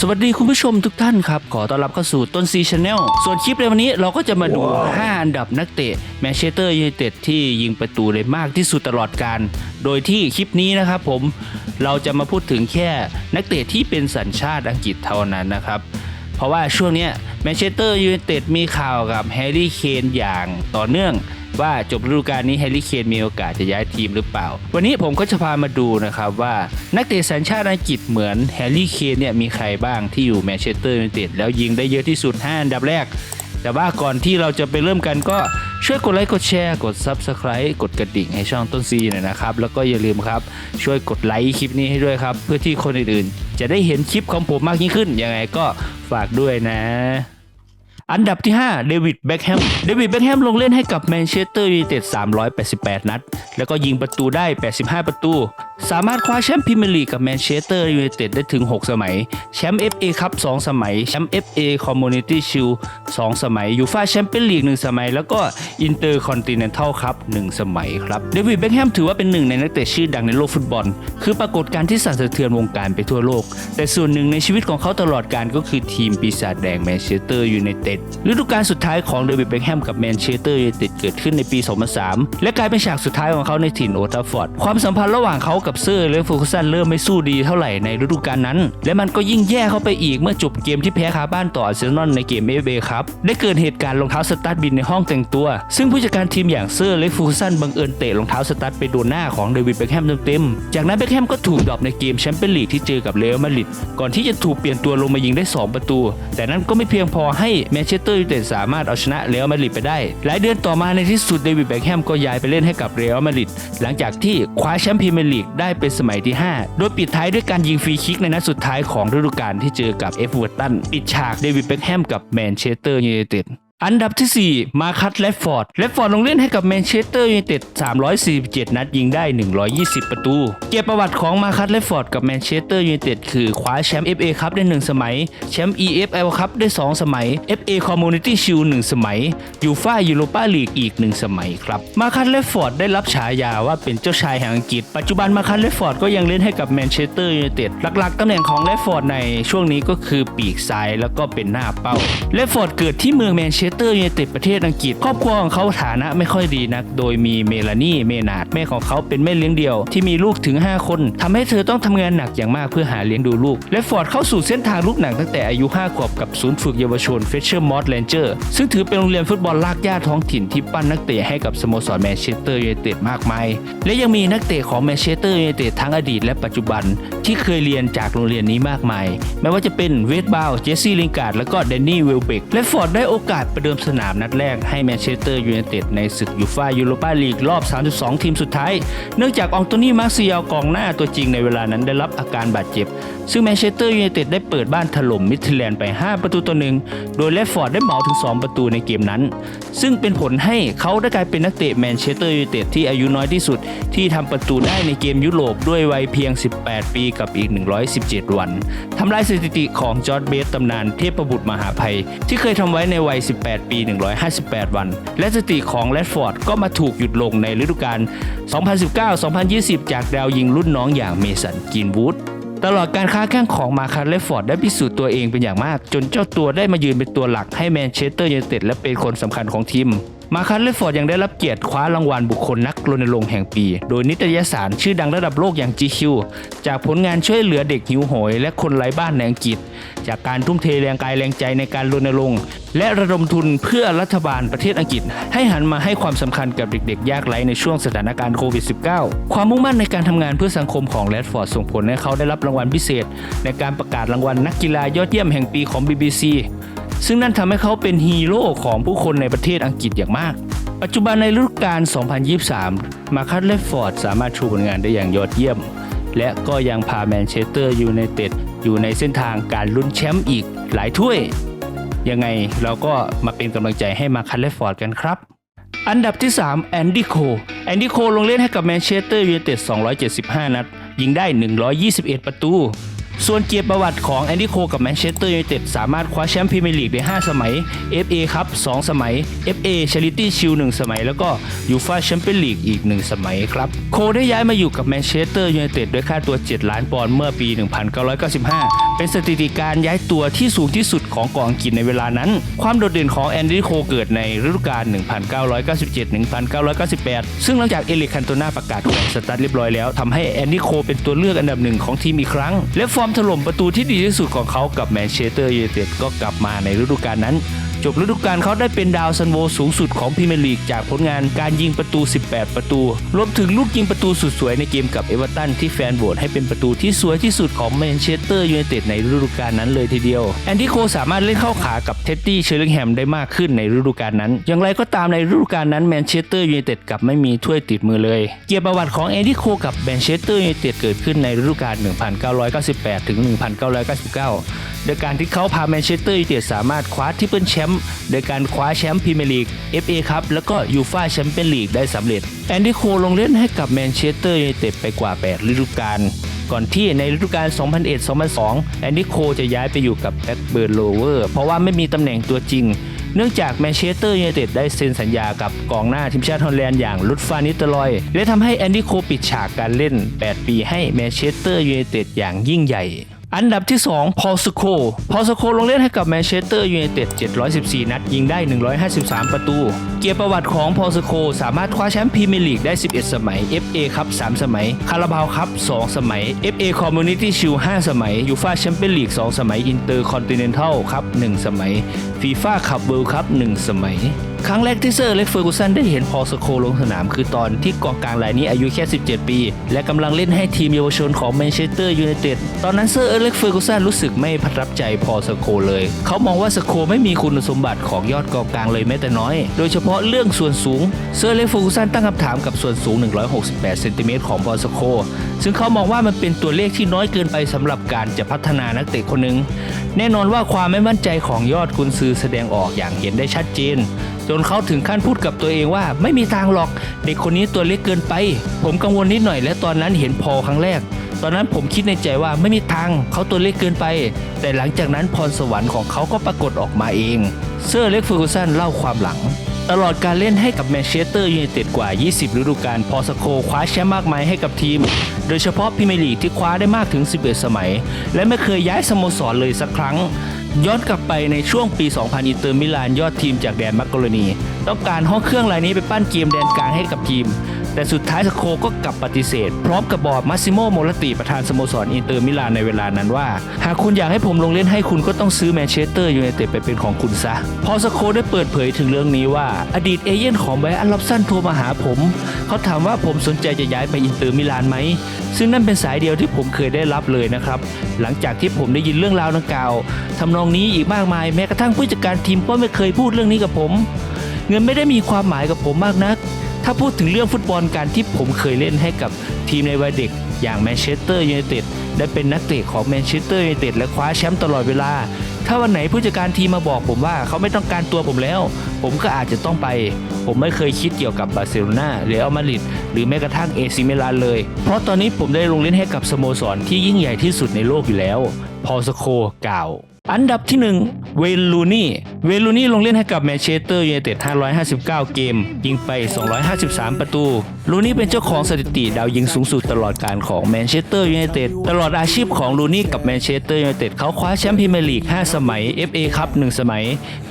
สวัสดีคุณผู้ชมทุกท่านครับ ขอต้อนรับเข้าสู่ต้นซีชาแนลส่วนคลิปในวันนี้เราก็จะมาดู 5 อันดับนักเตะแมนเชสเตอร์ยูไนเต็ดที่ยิงประตูได้มากที่สุดตลอดการ โดยที่คลิปนี้นะครับผมเราจะมาพูดถึงแค่นักเตะที่เป็นสัญชาติอังกฤษเท่านั้นนะครับ เพราะว่าช่วงเนี้ยแมนเชสเตอร์ยูไนเต็ดมีข่าวกับแฮร์รี่เคนอย่างต่อเนื่อง ว่าจบฤดูกาลนี้แฮร์รี่เคนมีโอกาสจะย้ายทีมหรือเปล่า วันนี้ผมก็จะพามาดูนะครับว่านักเตะสัญชาติอังกฤษเหมือนแฮร์รี่เคนเนี่ยมีใครบ้างที่อยู่แมนเชสเตอร์ยูไนเต็ดแล้วยิงได้เยอะที่สุด 5 อันดับแรก แต่ว่าก่อนที่เราจะไปเริ่มกันก็ช่วยกดไลค์กดแชร์กด Subscribe กดกระดิ่งให้ช่องต้นซีหน่อยนะครับ แล้วก็อย่าลืมครับช่วยกดไลค์คลิปนี้ให้ด้วยครับ เพื่อที่คนอื่นๆ จะได้เห็นคลิปของผมมากยิ่งขึ้นยังไงก็ฝากด้วยนะ อันดับที่ 5 เดวิดแบ็คแฮม เดวิดแบ็คแฮมลงเล่นให้กับแมนเชสเตอร์ยูไนเต็ด 388 นัด แล้วก็ยิงประตูได้ 85 ประตู สามารถคว้าแชมป์พรีเมียร์ลีกกับแมนเชสเตอร์ยูไนเต็ดได้ถึง 6 สมัย แชมป์ FA คัพ2สมัย แชมป์ FA Community Shield 2 สมัย ยูฟ่าแชมเปี้ยนลีก 1 สมัย แล้วก็อินเตอร์คอนติเนนทัลคัพ1สมัยครับ เดวิดแบ็คแฮมถือว่าเป็นหนึ่งในนักเตะชื่อดังในโลกฟุตบอล คือปรากฏการณ์ที่สั่นสะเทือนวงการไปทั่วโลก แต่ส่วนหนึ่งในชีวิตของเขาตลอดการก็คือทีมปีศาจแดงแมนเชสเตอร์ยูไนเต็ดฤดูกาลสุดท้ายของเดวิดแบ็คแฮมกับแมนเชสเตอร์ยูไนเต็ดเกิดขึ้นในปี 2003 และกลายเป็นฉากสุดท้ายของเขาในถิ่นโอลด์ทัฟฟอร์ดความสัมพันธ์ระหว่างเขากับเซอร์และฟูกสันเริ่มไม่สู้ดีเท่าไหร่ในฤดูกาลนั้น และมันก็ยิ่งแย่เข้าไปอีกเมื่อจบเกมที่แพ้คาบ้านต่ออาร์เซนอลในเกมเอฟเอครับได้เกิดเหตุการณ์รองเท้าสตั๊ดบินในห้องแต่งตัว ซึ่งผู้จัดการทีมอย่างเซอร์และฟูกสันบังเอิญเตะรองเท้าสตั๊ดไปโดนหน้าของเดวิดแบ็คแฮมเต็มๆจากนั้นแบ็คแฮมก็ถูกดรอปในเกมแชมเปี้ยนลีกที่เจอกับเรอัลมาดริดก่อนที่จะถูกเปลี่ยนตัวลงมายิงได้ 2 ประตู แต่นั้นก็ไม่เพียงพอให้แมนเชสเตอร์ยูไนเต็ดสามารถเอาชนะเรอัลมาดริดไปได้ หลายเดือนต่อมาในที่สุดเดวิดแบ็กแฮมก็ย้ายไปเล่นให้กับเรอัลมาดริดหลังจากที่คว้าแชมป์พรีเมียร์ลีกได้เป็นสมัยที่ 5 โดยปิดท้ายด้วยการยิงฟรีคิกในนัดสุดท้ายของฤดูกาลที่เจอกับเอฟเวอร์ตันปิดฉากเดวิดแบ็กแฮมกับแมนเชสเตอร์ยูไนเต็ด อันดับที่ 4 มาคัตแลฟฟอร์ดแลฟฟอร์ดลงเล่นให้กับแมนเชสเตอร์ยูไนเต็ด347 นัดยิงได้ 120 ประตู เกียรติประวัติของมาคัตแลฟฟอร์ดกับแมนเชสเตอร์ยูไนเต็ดคือคว้าแชมป์ FA คัพได้ 1 สมัย แชมป์ EFL คัพได้ 2 สมัย FA Community Shield 1 สมัยยูฟ่ายูโรปาลีกอีก 1 สมัยครับ มาคัตแลฟฟอร์ดได้รับฉายาว่าเป็นเจ้าชายแห่งอังกฤษ ปัจจุบันมาคัตแลฟฟอร์ดก็ยังเล่นให้กับแมนเชสเตอร์ยูไนเต็ดหลักๆตำแหน่งของแลฟฟอร์ดในช่วงนี้ก็คือปีกซ้ายแล้วก็เป็นหน้าเป้าแลฟฟอร์ดเกิดที่เมืองแมนเชสเตอร์ยูไนเต็ดประเทศอังกฤษ ครอบครัวของเขาฐานะไม่ค่อยดีนัก โดยมีเมลานีเมนาดแม่ของเขาเป็นแม่เลี้ยงเดี่ยว ที่มีลูกถึง 5 คนทำให้เธอต้องทำงานหนักอย่างมากเพื่อหาเลี้ยงดูลูก แลฟฟอร์ดเข้าสู่เส้นทางลูกหนังตั้งแต่อายุ 5 ขวบกับศูนย์ฝึกเยาวชนเฟเชอร์มอสแลนเจอร์ซึ่งถือเป็นโรงเรียนฟุตบอลลากย่าท้องถิ่นที่ปั้นนักเตะให้กับสโมสรแมนเชสเตอร์ยูไนเต็ดมากมาย และยังมีนักเตะของแมนเชสเตอร์ยูไนเต็ดทั้งอดีตและปัจจุบัน ที่เคยเรียนจากโรงเรียนนี้มากมาย ไม่ว่าจะเป็นเวสบาวเจสซี่ลิงการ์ดและก็แดนนี่เวลเบกและฟอร์ดได้โอกาสประเดิมสนามนัดแรกให้แมนเชสเตอร์ยูไนเต็ดในศึกยูฟ่ายูโรปาลีกรอบ 32 ทีมสุดท้าย เนื่องจากอองโตนี่มาร์เซียลกองหน้าตัวจริงในเวลานั้นได้รับอาการบาดเจ็บ ซึ่งแมนเชสเตอร์ยูไนเต็ดได้เปิดบ้านถล่มมิดฟิลแลนด์ไป 5 ประตูต่อหนึ่งโดยเลฟฟอร์ดได้เหมาถึง 2 ประตูในเกมนั้น ซึ่งเป็นผลให้เขาได้กลายเป็นนักเตะแมนเชสเตอร์ยูไนเต็ดที่อายุน้อยที่สุด ที่ทำประตูได้ในเกมยุโรปด้วยวัยเพียง 18 ปีกับอีก 117 วันทำลายสถิติของจอร์ดเบสตำนานเทพบุตรมหาภัย ที่เคยทำไว้ในวัย 18 8 ปี 158 วัน และสถิติของแรดฟอร์ดก็มาถูกหยุดลงในฤดูกาล 2019-2020 จากดาวยิงรุ่นน้องอย่างเมสันกินวูดตลอดการค้าแข่งของมาคาร์เลฟฟอร์ดได้พิสูจน์ตัวเองเป็นอย่างมาก จนเจ้าตัวได้มายืนเป็นตัวหลักให้แมนเชสเตอร์ยูไนเต็ดและเป็นคนสำคัญของทีม มาคันเลฟฟอร์ดยังได้รับเกียรติคว้ารางวัลบุคคลนักรณรงค์แห่งปี โดยนิตยสารชื่อดังระดับโลกอย่าง GQ จากผลงานช่วยเหลือเด็กหิวโหย และคนไร้บ้านในอังกฤษ จากการทุ่มเทแรงกายแรงใจในการรณรงค์และระดมทุนเพื่อรัฐบาลประเทศอังกฤษ ให้หันมาให้ความสำคัญกับเด็กๆ ยากไร้ในช่วงสถานการณ์โควิด -19 ความมุ่งมั่นในการทำงานเพื่อสังคมของแรดฟอร์ดส่งผลให้เขาได้รับรางวัลพิเศษ ในการประกาศรางวัลนักกีฬายอดเยี่ยมแห่งปีของ BBC ซึ่งนั่นทำให้เขาเป็นฮีโร่ของผู้คนในประเทศอังกฤษอย่างมาก ปัจจุบันในฤดูกาล 2023 มาคัตเลฟฟอร์ดสามารถชูผลงานได้อย่างยอดเยี่ยม และก็ยังพาแมนเชสเตอร์ยูไนเต็ดอยู่ในเส้นทางการลุ้นแชมป์อีกหลายถ้วย ยังไงเราก็มาเป็นกำลังใจให้มาคัตเลฟฟอร์ดกันครับอันดับที่ 3 แอนดี้โค แอนดี้โคลงเล่นให้กับแมนเชสเตอร์ยูไนเต็ด 275 นัด ยิงได้ 121 ประตู ส่วนเกียรติประวัติของแอนดี้โคกับแมนเชสเตอร์ยูไนเต็ดสามารถคว้าแชมป์พรีเมียร์ลีกได้ 5 สมัย FA ครับ 2 สมัย FA Charity Shield 1 สมัย แล้วก็ยูฟ่าแชมเปี้ยนลีกอีก 1 สมัยครับ โคได้ย้ายมาอยู่กับแมนเชสเตอร์ยูไนเต็ดด้วยค่าตัว 7 ล้านปอนด์เมื่อปี 1995 เป็นสถิติการย้ายตัวที่สูงที่สุดของกองอังกฤษในเวลานั้น ความโดดเด่นของแอนดี้โคเกิดในฤดูกาล 1997-1998 ซึ่งหลังจากเอลิคันโตนาประกาศขวงสตาร์ทเรียบร้อยแล้วทำให้แอนดี้โคเป็นตัวเลือกอันดับหนึ่งของทีมอีกครั้ง และฟอร์มถล่มประตูที่ดีที่สุดของเขากับแมนเชสเตอร์ยูไนเต็ดก็กลับมาในฤดูกาลนั้น จบฤดูกาลเขาได้เป็นดาวซันโวสูงสุดของพรีเมียร์ลีกจากผลงานการยิงประตู 18 ประตู รวมถึงลูกยิงประตูสุดสวยในเกมกับเอเวอร์ตันที่แฟนโหวตให้เป็นประตูที่สวยที่สุดของแมนเชสเตอร์ยูไนเต็ดในฤดูกาลนั้นเลยทีเดียว แอนดี้โคสามารถเล่นเข้าขากับเท็ดดี้เชอร์ลิงแฮมได้มากขึ้นในฤดูกาลนั้น อย่างไรก็ตามในฤดูกาลนั้นแมนเชสเตอร์ยูไนเต็ดกลับไม่มีถ้วยติดมือเลย เกียรติประวัติของแอนดี้โคกับแมนเชสเตอร์ยูไนเต็ดเกิดขึ้นในฤดูกาล1998ถึง1999 โดยการที่เขาพาแมนเชสเตอร์ยูไนเต็ดสามารถคว้าทริปเปิลแชมป์โดยการคว้าแชมป์พรีเมียร์ลีก FA ครับแล้วก็ยูฟ่าแชมเปี้ยนลีกได้สำเร็จ แอนดี้โคลงเล่นให้กับแมนเชสเตอร์ยูไนเต็ดไปกว่า 8 ฤดูกาลก่อนที่ในฤดูกาล 2001-2002 แอนดี้โคจะย้ายไปอยู่กับแบ็กเบิร์นโลเวอร์เพราะว่าไม่มีตำแหน่งตัวจริง เนื่องจากแมนเชสเตอร์ยูไนเต็ดได้เซ็นสัญญากับกองหน้าทีมชาติฮอลแลนด์อย่างลุดฟานิตลอย และทำให้แอนดี้โคปิดฉากการเล่น 8 ปีให้แมนเชสเตอร์ยูไนเต็ดอย่างยิ่งใหญ่ อันดับที่ 2 พอลสโคพอลสโคลงเล่นให้กับแมนเชสเตอร์ยูไนเต็ด714 นัด ยิงได้ 153 ประตู เกียรติประวัติของพอลสโคสามารถคว้าแชมป์พรีเมียร์ลีกได้ 11 สมัย FA ครับ3สมัย คาราบาวครับ2สมัย FA Community Shield 5สมัย ยูฟาแชมเปี้ยนลีก 2 สมัย อินเตอร์คอนติเนนทัลครับ1สมัยฟีฟ่าคัพเวิลด์ครับ1สมัย ครั้งแรกที่เซอร์เล็กเฟอร์กูสันได้เห็นพอลสโคลงสนามคือตอนที่กองกลางรายนี้อายุแค่ 17 ปี และกำลังเล่นให้ทีมเยาวชนของแมนเชสเตอร์ยูไนเต็ดตอนนั้นเซอร์เล็กเฟอร์กูสันรู้สึกไม่ประทับใจพอลสโคเลย เขามองว่าสโคไม่มีคุณสมบัติของยอดกองกลางเลยแม้แต่น้อย โดยเฉพาะเรื่องส่วนสูง เซอร์เล็กเฟอร์กูสันตั้งคำถามกับส่วนสูง 168 เซนติเมตรของพอลสโค ซึ่งเขามองว่ามันเป็นตัวเลขที่น้อยเกินไปสำหรับการจะพัฒนานักเตะคนหนึ่งแน่นอนว่าความไม่มั่นใจของยอดกุนซือแสดงออกอย่างเห็นได้ชัดเจน จนเขาถึงขั้นพูดกับตัวเองว่า ไม่มีทางหรอก เด็กคนนี้ตัวเล็กเกินไป ผมกังวลนิดหน่อยและตอนนั้นเห็นพอครั้งแรก ตอนนั้นผมคิดในใจว่าไม่มีทางเขาตัวเล็กเกินไป แต่หลังจากนั้นพรสวรรค์ของเขาก็ปรากฏออกมาเอง เซอร์เล็กเฟอร์กูสันเล่าความหลัง ตลอดการเล่นให้กับแมนเชสเตอร์ยูไนเต็ดกว่า 20 ฤดูกาลพอสโคคว้าแชมป์มากมายให้กับทีม โดยเฉพาะพรีเมียร์ลีกที่คว้าได้มากถึง 11 สมัย และไม่เคยย้ายสโมสรเลยสักครั้ง ย้อนกลับไปในช่วงปี 2000 อินเตอร์มิลานยอดทีมจากแดนมักกโรนีต้องการห้องเครื่องรายนี้ไปปั้นเกมแดนกลางให้กับทีม แต่สุดท้ายสโคก็กลับปฏิเสธ พร้อมกับบอกมาซิโมโมลติประธานสโมสรอินเตอร์มิลานในเวลานั้นว่า หากคุณอยากให้ผมลงเล่นให้คุณก็ต้องซื้อแมนเชสเตอร์ยูไนเต็ดไปเป็นของคุณซะ พอสโคได้เปิดเผยถึงเรื่องนี้ว่า อดีตเอเย่นของไบรอันล็อบสันโทรมาหาผม เขาถามว่าผมสนใจจะย้ายไปอินเตอร์มิลานไหม ซึ่งนั่นเป็นสายเดียวที่ผมเคยได้รับเลยนะครับ หลังจากที่ผมได้ยินเรื่องราวดังกล่าวทำนองนี้อีกมากมายแม้กระทั่งผู้จัดการทีมก็ไม่เคยพูดเรื่องนี้กับผม เงินไม่ได้มีความหมายกับผมมากนัก ถ้าพูดถึงเรื่องฟุตบอลการที่ผมเคยเล่นให้กับทีมในวัยเด็ก อย่างแมนเชสเตอร์ยูไนเต็ดได้เป็นนักเตะของแมนเชสเตอร์ยูไนเต็ดและคว้าแชมป์ตลอดเวลา ถ้าวันไหนผู้จัดการทีมมาบอกผมว่าเขาไม่ต้องการตัวผมแล้ว ผมก็อาจจะต้องไป ผมไม่เคยคิดเกี่ยวกับบาร์เซโลนาเรอัลมาดริดหรือแม้กระทั่งเอซิเมลานเลย เพราะตอนนี้ผมได้ลงเล่นให้กับสโมสรที่ยิ่งใหญ่ที่สุดในโลกอยู่แล้ว พอลสโคกล่าว อันดับที่ 1 เวย์นลูนี่เวนลูนี่ลงเล่นให้กับแมนเชสเตอร์ยูไนเต็ด559 เกม ยิงไป 253 ประตู ลูนี่เป็นเจ้าของสถิติดาวยิงสูงสุดตลอดการของแมนเชสเตอร์ยูไนเต็ดตลอดอาชีพของลูนี่กับแมนเชสเตอร์ยูไนเต็ดเขาคว้าแชมป์พรีเมียร์ลีก 5 สมัย FA ครับ1สมัย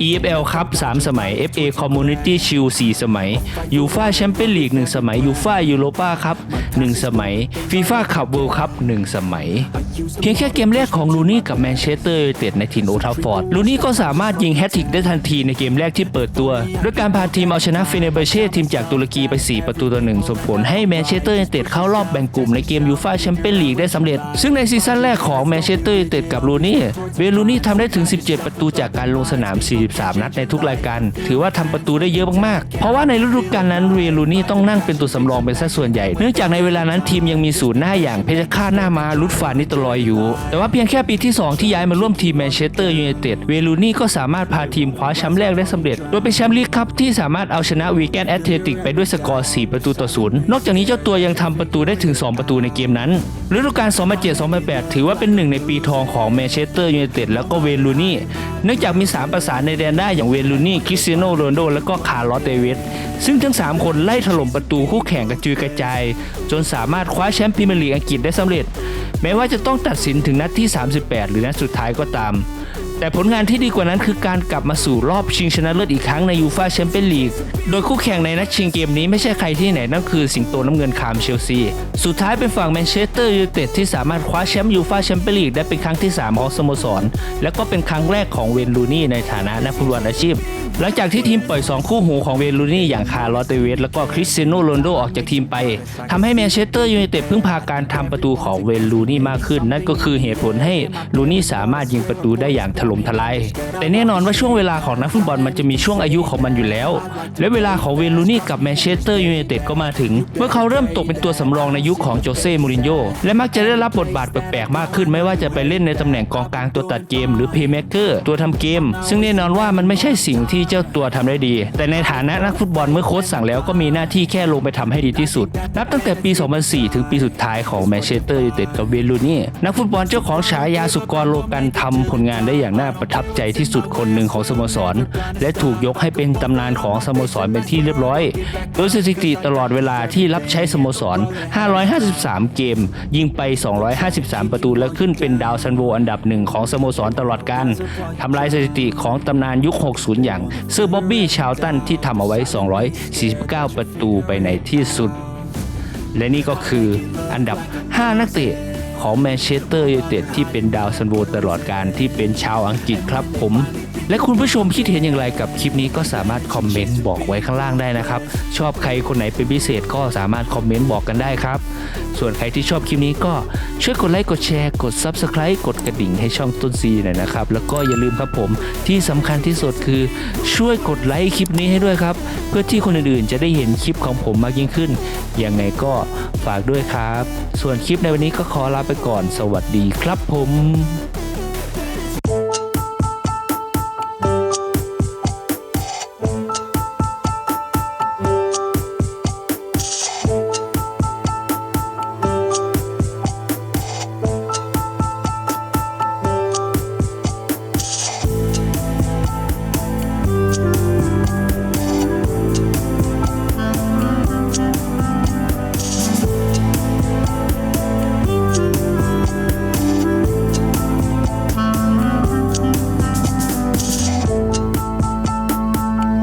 EFL ครับ3สมัย FA Community Shield 4สมัยยูฟ่าแชมเปี้ยนลีก 1 สมัยยูฟ่ายูโรปาครับ1สมัยฟีฟ่าคัพเวิลด์ครับ1สมัย เพียงแค่เกมแรกของลูนี่กับแมนเชสเตอร์ยูไนเต็ดในถิ่นโอทัฟฟอร์ดลูนี่ก็สามารถยิงแฮตทริกได้ทันทีในเกมแรกที่เปิดตัวด้วยการพาทีมเอาชนะเฟเนเบเช่ทีมจากตุรกีไป 4 ประตูต่อหนึ่งส่งผลให้แมนเชสเตอร์ยูไนเต็ดเข้ารอบแบ่งกลุ่มในเกมยูฟ่าแชมเปี้ยนลีกได้สำเร็จ ซึ่งในซีซั่นแรกของแมนเชสเตอร์ยูไนเต็ดกับลูนี่เวย์ลูนี่ทำได้ถึง 17 ประตูจากการลงสนาม 43 นัดในทุกรายการ ถือว่าทำประตูได้เยอะมากๆ เพราะว่าในฤดูกาลนั้นเวย์ลูนี่ต้องนั่งเป็นตัวสำรองเป็นสัดส่วนใหญ่ เนื่องจากในเวลานั้นทีมยังมีศูนย์หน้าอย่างเพชรฆาตหน้ามาลุดฟานนิตลอยอยู่ แต่ว่าเพียงแค่ปีที่ 2 ที่ย้ายมาร่วมทีมแมนเชชสเตอร์ยูไนเต็ดเวลูนี่ก็สามารถพาทีมคว้าแชมป์แรกได้สำเร็จ โดยเป็นแชมป์ลีกคัพที่สามารถเอาชนะวีแกนแอตเลติกไปด้วยสกอร์ 4 ประตูต่อศูนย์นอกจากนี้เจ้าตัวยังทำประตูได้ถึง 2 ประตูในเกมนั้นฤดูกาล 2007-2008 ถือว่าเป็นหนึ่งในปีทองของแมนเชสเตอร์ยูไนเต็ดแล้วก็เวลูนี่เนื่องจากมี 3 ประสานในแดนได้อย่างเวลูนี่คริสเตียโนโรนโดและก็คาร์ลอสเดวิสซึ่งทั้ง 3 คนไล่ถล่มประตูคู่แข่งกระจุยกระจาย จนสามารถคว้าแชมป์พรีเมียร์ลีกอังกฤษได้สำเร็จ แม้ว่าจะต้องตัดสินถึงนัดที่ 38 หรือนัดสุดท้ายก็ตาม แต่ผลงานที่ดีกว่านั้นคือการกลับมาสู่รอบชิงชนะเลิศอีกครั้งในยูฟาแชมเปี้ยนลีก โดยคู่แข่งในนัดชิงเกมนี้ไม่ใช่ใครที่ไหนนั่นคือสิงโตน้ำเงินคามเชลซี สุดท้ายเป็นฝั่งแมนเชสเตอร์ยูไนเต็ดที่สามารถคว้าแชมป์ยูฟาแชมเปี้ยนลีกได้เป็นครั้งที่ 3 ของสโมสร และก็เป็นครั้งแรกของเวนลูนี่ในฐานะนักฟุตบอลอาชีพหลังจากที่ทีมปล่อย 2 คู่หูของเวนลูนี่อย่างคาร์ลอตเตเวสและก็คริสเซโนโรนโดออกจากทีมไปทำให้แมนเชสเตอร์ยูไนเต็ดพึ่งพาการทำประตูของเวนลูนี่มากขึ้น นั่นก็คือเหตุผลให้ลูนี่สามารถยิงประตูได้อย่างถล่มทลาย แต่แน่นอนว่าช่วงเวลาของนักฟุตบอลมันจะมีช่วงอายุของมันอยู่แล้ว และเวลาของเวลูนี่กับแมนเชสเตอร์ยูไนเต็ดก็มาถึง เมื่อเขาเริ่มตกเป็นตัวสำรองในยุคของโจเซ่มูรินโญ่และมักจะได้รับบทบาทแปลกๆมากขึ้นไม่ว่าจะไปเล่นในตำแหน่งกองกลางตัวตัดเกม หรือเพย์เม k เกอร์ตัวทำเกม ซึ่งแน่นอนว่ามันไม่ใช่สิ่งที่เจ้าตัวทำได้ดี แต่ในฐานะนักฟุตบอลเมื่อโค้ชสั่งแล้วก็มีหน้าที่แค่ลงไปทำให้ดีที่สุด นับตั้งแต่ปี 2004 ถึงปีสุดท้ายของแมนเชสเตอร์ยูไนเต็ดกับเวลูนี่นักฟุตบอลเจ้าของฉายาสุกรโลกันทำผลงานได้อย่างน่าประทับใจที่สุดคนหนึ่งของสโมสร และถูกยกให้เป็นตำนานของสโมสรเป็นที่เรียบร้อย โดยสถิติตลอดเวลาที่รับใช้สโมสร 553 เกม ยิงไป 253 ประตูและขึ้นเป็นดาวซันโวอันดับหนึ่งของสโมสรตลอดการทำลายสถิติของตำนานยุค 60 อย่างเซอร์บ๊อบบี้ชาวตันที่ทำเอาไว้ 249 ประตูไปในที่สุด และนี่ก็คืออันดับ 5 นักเตะ ของแมนเชสเตอร์ยูไนเต็ดที่เป็นดาวซันโวตลอดการที่เป็นชาวอังกฤษครับผม และคุณผู้ชมคิดเห็นอย่างไรกับคลิปนี้ก็สามารถคอมเมนต์บอกไว้ข้างล่างได้นะครับ ชอบใครคนไหนเป็นพิเศษก็สามารถคอมเมนต์บอกกันได้ครับ ส่วนใครที่ชอบคลิปนี้ก็ช่วยกดไลค์กดแชร์กด Subscribe กดกระดิ่งให้ช่องต้นซีหน่อยนะครับ แล้วก็อย่าลืมครับผมที่สำคัญที่สุดคือช่วยกดไลค์คลิปนี้ให้ด้วยครับ เพื่อที่คนอื่นๆจะได้เห็นคลิปของผมมากยิ่งขึ้น ยังไงก็ฝากด้วยครับ ส่วนคลิปในวันนี้ก็ขอลาไปก่อน สวัสดีครับผม